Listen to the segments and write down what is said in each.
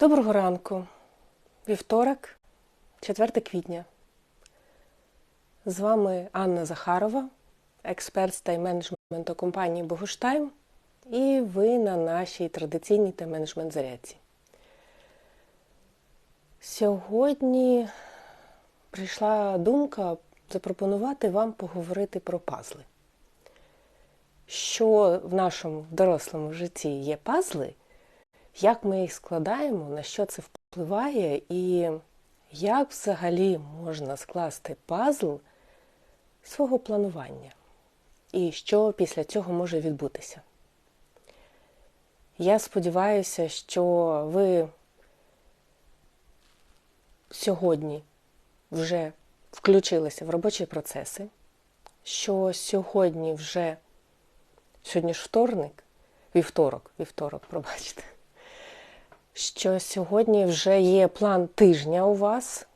Доброго ранку. Вівторок, 4 квітня. З вами Анна Захарова, експерт з тайм-менеджменту компанії Богуштайм, і ви на нашій традиційній тайм-менеджмент зарядці. Сьогодні прийшла думка запропонувати вам поговорити про пазли. Що в нашому дорослому житті є пазли, як ми їх складаємо, на що це впливає, і як взагалі можна скласти пазл свого планування, і що після цього може відбутися. Я сподіваюся, що ви сьогодні вже включилися в робочі процеси, що сьогодні вже сьогодні ж вторник, вівторок, вівторок, пробачте, що сьогодні вже є план тижня у вас,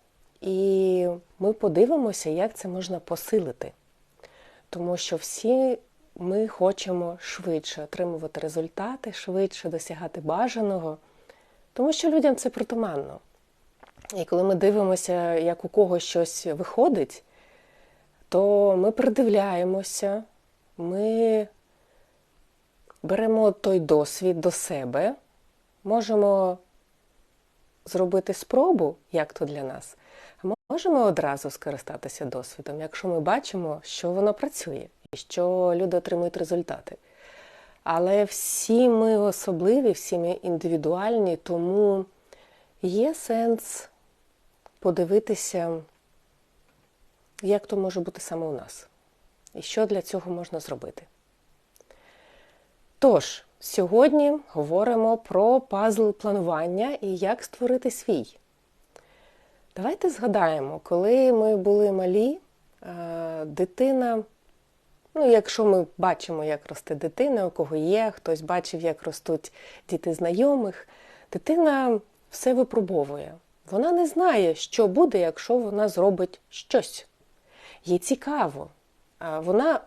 і ми подивимося, як це можна посилити. Тому що всі ми хочемо швидше отримувати результати, швидше досягати бажаного, тому що людям це притуманно. І коли ми дивимося, як у когось щось виходить, то ми придивляємося, ми беремо той досвід до себе, можемо зробити спробу, як то для нас, а можемо одразу скористатися досвідом, якщо ми бачимо, що воно працює і що люди отримують результати. Але всі ми особливі, всі ми індивідуальні, тому є сенс подивитися, як то може бути саме у нас, і що для цього можна зробити. Тож, сьогодні говоримо про пазл планування і як створити свій. Давайте згадаємо, коли ми були малі, дитина, ну, якщо ми бачимо, як росте дитина, у кого є, хтось бачив, як ростуть діти знайомих, дитина все випробовує. Вона не знає, що буде, якщо вона зробить щось. Їй цікаво. Вона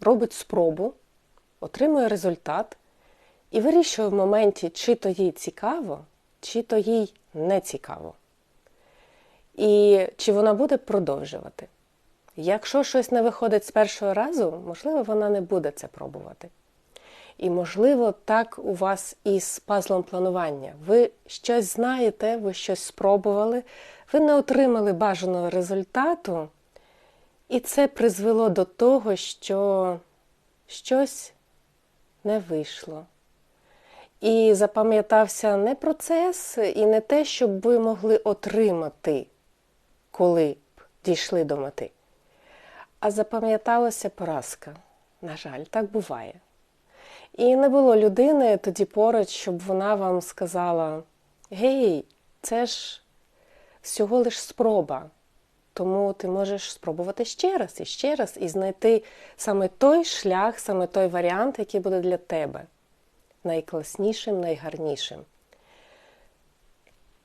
робить спробу, отримує результат і вирішує в моменті, чи то їй цікаво, чи то їй не цікаво. І чи вона буде продовжувати. Якщо щось не виходить з першого разу, можливо, вона не буде це пробувати. І, можливо, так у вас із пазлом планування. Ви щось знаєте, ви щось спробували, ви не отримали бажаного результату, і це призвело до того, що щось не вийшло. І запам'ятався не процес, і не те, щоб ви могли отримати, коли б дійшли до мети. А запам'яталася поразка. На жаль, так буває. І не було людини тоді поруч, щоб вона вам сказала: Гей, це ж всього лиш спроба. Тому ти можеш спробувати ще раз і ще раз, і знайти саме той шлях, саме той варіант, який буде для тебе найкласнішим, найгарнішим.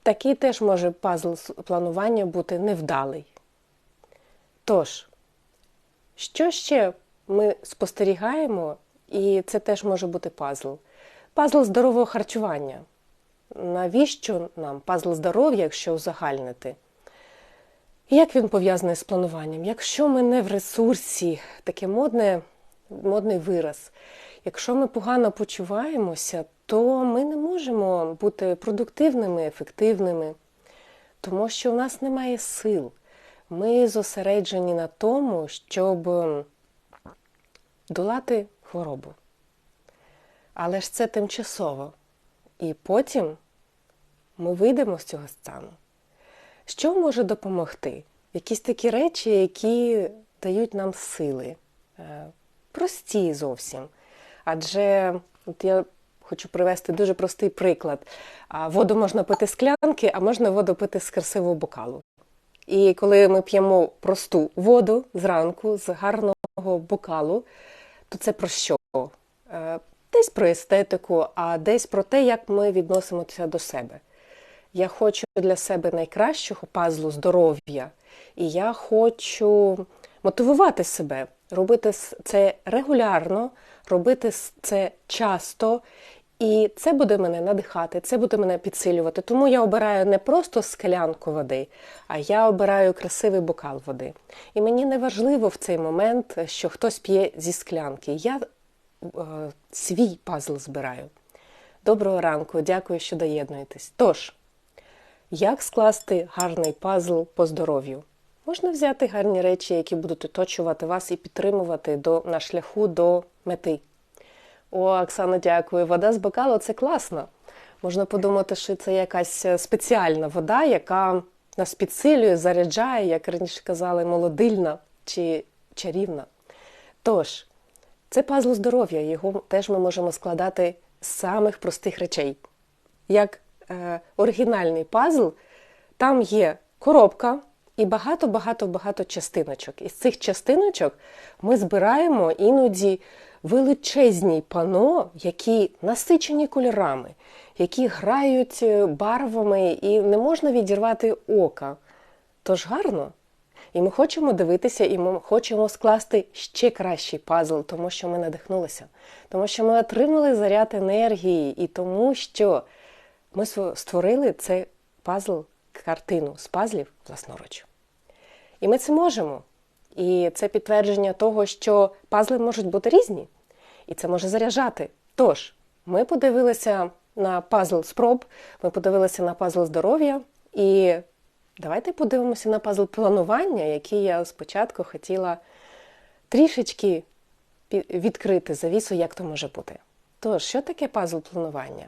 Такий теж може пазл планування бути невдалий. Тож, що ще ми спостерігаємо, і це теж може бути пазл. Пазл здорового харчування. Навіщо нам пазл здоров'я, якщо узагальнити? Як він пов'язаний з плануванням? Якщо ми не в ресурсі, таке модне, модний вираз, якщо ми погано почуваємося, то ми не можемо бути продуктивними, ефективними, тому що у нас немає сил. Ми зосереджені на тому, щоб долати хворобу. Але ж це тимчасово. І потім ми вийдемо з цього стану. Що може допомогти? Якісь такі речі, які дають нам сили, прості зовсім. Адже от я хочу привести дуже простий приклад. Воду можна пити з клянки, а можна воду пити з красивого бокалу. І коли ми п'ємо просту воду зранку з гарного бокалу, то це про що? Десь про естетику, а десь про те, як ми відносимося до себе. Я хочу для себе найкращого пазлу здоров'я, і я хочу мотивувати себе, робити це регулярно, робити це часто І це буде мене надихати, це буде мене підсилювати. Тому я обираю не просто склянку води, а я обираю красивий бокал води. І мені не важливо в цей момент, що хтось п'є зі склянки. Я е, свій пазл збираю. Доброго ранку, дякую, що доєднуєтесь. Тож, як скласти гарний пазл по здоров'ю? Можна взяти гарні речі, які будуть оточувати вас і підтримувати до, на шляху до мети. О, Оксана, дякую. Вода з бокалу це класно. Можна подумати, що це якась е, спеціальна вода, яка нас підсилює, заряджає, як раніше казали, молодильна чи чарівна. Тож, це пазл здоров'я, його теж ми можемо складати з самих простих речей. Як оригінальний пазл, там є коробка і багато-багато-багато частиночок. Із цих частиночок ми збираємо іноді величезні пано, які насичені кольорами, які грають е, барвами і не можна відірвати ока. Тож гарно. І ми хочемо дивитися, і ми хочемо скласти ще кращий пазл, тому що ми надихнулися, тому що ми отримали заряд енергії, і тому що ми створили цей пазл, картину з пазлів власноруч. І ми це можемо. І це підтвердження того, що пазли можуть бути різні, і це може заряджати. Тож, ми подивилися на пазл спроб, ми подивилися на пазл здоров'я, і давайте подивимося на пазл планування, який я спочатку хотіла трішечки відкрити завісу, як то може бути. Тож, що таке пазл планування?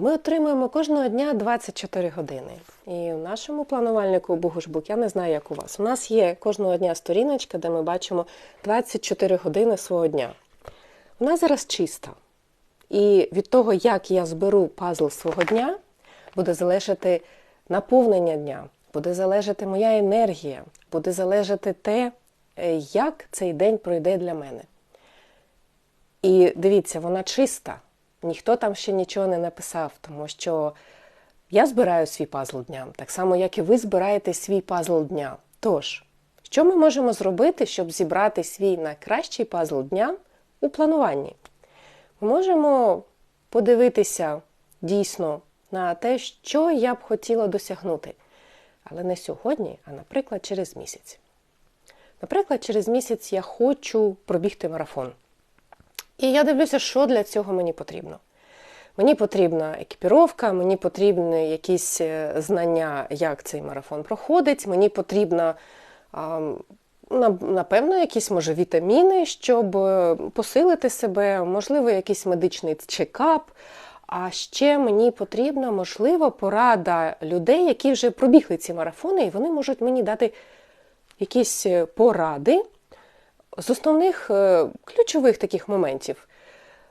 Ми отримуємо кожного дня 24 години. І в нашому планувальнику Бугушбук, я не знаю, як у вас. У нас є кожного дня сторіночка, де ми бачимо 24 години свого дня. Вона зараз чиста. І від того, як я зберу пазл свого дня, буде залежати наповнення дня, буде залежати моя енергія, буде залежати те, е, як цей день пройде для мене. І дивіться, вона чиста. Ніхто там ще нічого не написав, тому що я збираю свій пазл дня, так само, як і ви збираєте свій пазл дня. Тож, що ми можемо зробити, щоб зібрати свій найкращий пазл дня у плануванні? Ми можемо подивитися дійсно на те, що я б хотіла досягнути. Але не сьогодні, а, наприклад, через місяць. Наприклад, через місяць я хочу пробігти марафон. І я дивлюся, що для цього мені потрібно. Мені потрібна екіпіровка, мені потрібні якісь е, знання, як цей марафон проходить, мені потрібно, напевно, якісь може вітаміни, щоб е, посилити себе, можливо, якийсь медичний чекап. А ще мені потрібна, можливо, порада людей, які вже пробігли ці марафони, і вони можуть мені дати якісь е, поради з основних е, ключових таких моментів,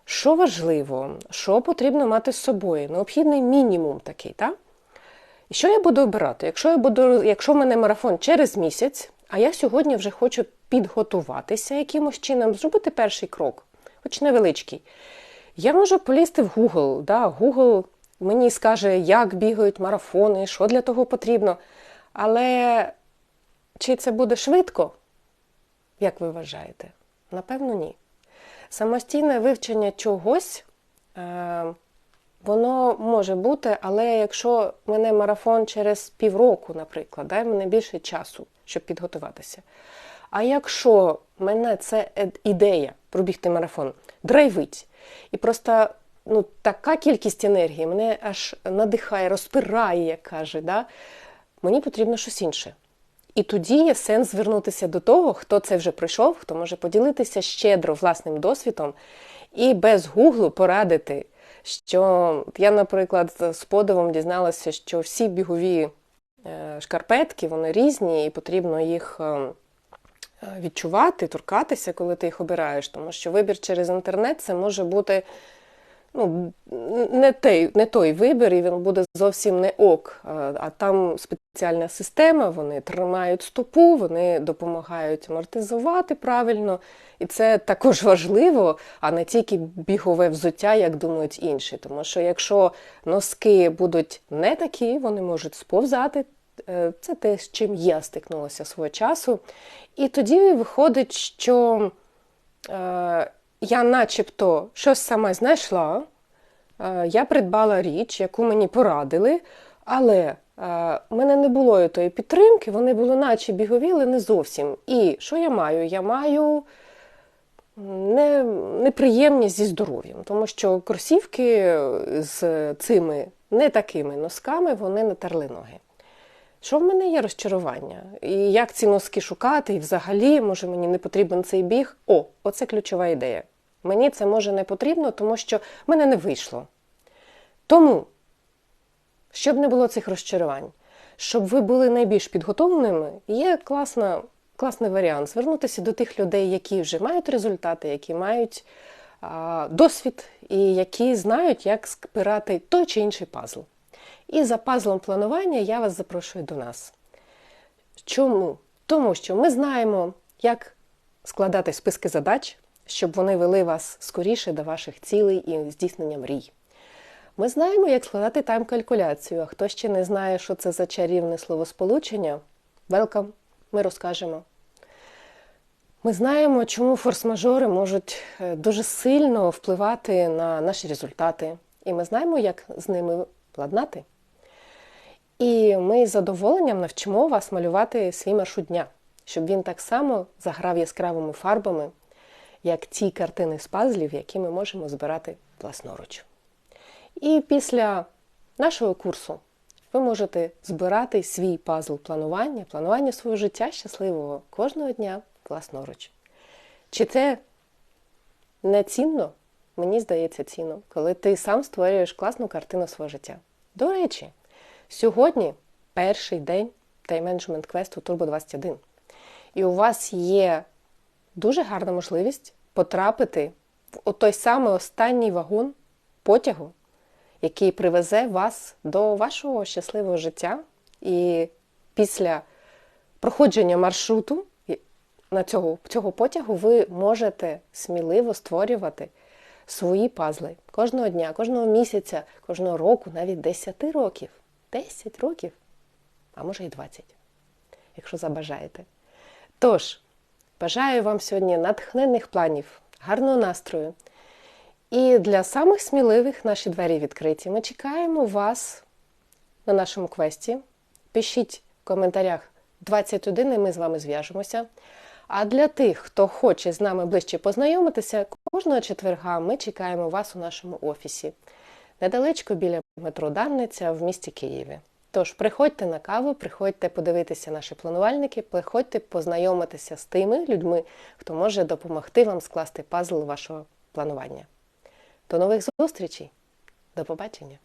що важливо, що потрібно мати з собою, необхідний мінімум такий. так? І що я буду обирати? Якщо я буду, якщо в мене марафон через місяць, а я сьогодні вже хочу підготуватися якимось чином, зробити перший крок, хоч невеличкий, я можу полізти в Google. Да? Google мені скаже, як бігають марафони, що для того потрібно. Але чи це буде швидко? Як ви вважаєте? Напевно, ні. Самостійне вивчення чогось, е, воно може бути, але якщо мене марафон через півроку, наприклад, дай мене більше часу, щоб підготуватися. А якщо мене це ідея пробігти марафон, драйвить, і просто ну, така кількість енергії мене аж надихає, розпирає, як каже, да? мені потрібно щось інше. І тоді є сенс звернутися до того, хто це вже пройшов, хто може поділитися щедро власним досвідом і без гуглу порадити, що я, наприклад, з подивом дізналася, що всі бігові е, шкарпетки вони різні, і потрібно їх е, відчувати, торкатися, коли ти їх обираєш. Тому що вибір через інтернет це може бути ну, не той не той вибір, і він буде зовсім не ок. А там спеціальна система, вони тримають стопу, вони допомагають амортизувати правильно. І це також важливо, а не тільки бігове взуття, як думають інші. Тому що якщо носки будуть не такі, вони можуть сповзати. Е, це те, з чим я стикнулася свого часу. І тоді виходить, що е, я начебто щось саме знайшла, е, я придбала річ, яку мені порадили, але е, в мене не було тої підтримки, вони були наче бігові, але не зовсім. І що я маю? Я маю не, неприємність зі здоров'ям, тому що кросівки з цими не такими носками вони натерли ноги. Що в мене є розчарування? І як ці носки шукати? І взагалі, може, мені не потрібен цей біг? О, оце ключова ідея. Мені це може не потрібно, тому що в мене не вийшло. Тому, щоб не було цих розчарувань, щоб ви були найбільш підготовленими, є класна, класний варіант звернутися до тих людей, які вже мають результати, які мають а, досвід і які знають, як спирати той чи інший пазл. І за пазлом планування я вас запрошую до нас. Чому? Тому що ми знаємо, як складати списки задач, щоб вони вели вас скоріше до ваших цілей і здійснення мрій. Ми знаємо, як складати тайм-калькуляцію, а хто ще не знає, що це за чарівне словосполучення, welcome, ми розкажемо. Ми знаємо, чому форс-мажори можуть е, дуже сильно впливати на наші результати. І ми знаємо, як з ними владнати. І ми з задоволенням навчимо вас малювати свій маршрут дня, щоб він так само заграв яскравими фарбами, як ті картини з пазлів, які ми можемо збирати власноруч. І після нашого курсу ви можете збирати свій пазл планування, планування свого життя щасливого кожного дня власноруч. Чи це не цінно? Мені здається, цінно, коли ти сам створюєш класну картину свого життя. До речі, сьогодні перший день тайм-менеджмент квесту Turbo 21. І у вас є дуже гарна можливість потрапити в той самий останній вагон потягу, який привезе вас до вашого щасливого життя. І після проходження маршруту на цього, цього потягу ви можете сміливо створювати свої пазли кожного дня, кожного місяця, кожного року, навіть 10 років. 10 років, а може і 20, якщо забажаєте. Тож, бажаю вам сьогодні натхненних планів, гарного настрою. І для самих сміливих наші двері відкриті. Ми чекаємо вас на нашому квесті. Пишіть в коментарях 21 і ми з вами зв'яжемося. А для тих, хто хоче з нами ближче познайомитися, кожного четверга ми чекаємо вас у нашому офісі. Недалечко біля метро Дарниця в місті Києві. Тож приходьте на каву, приходьте подивитися наші планувальники, приходьте познайомитися з тими людьми, хто може допомогти вам скласти пазл вашого планування. До нових зустрічей! До побачення!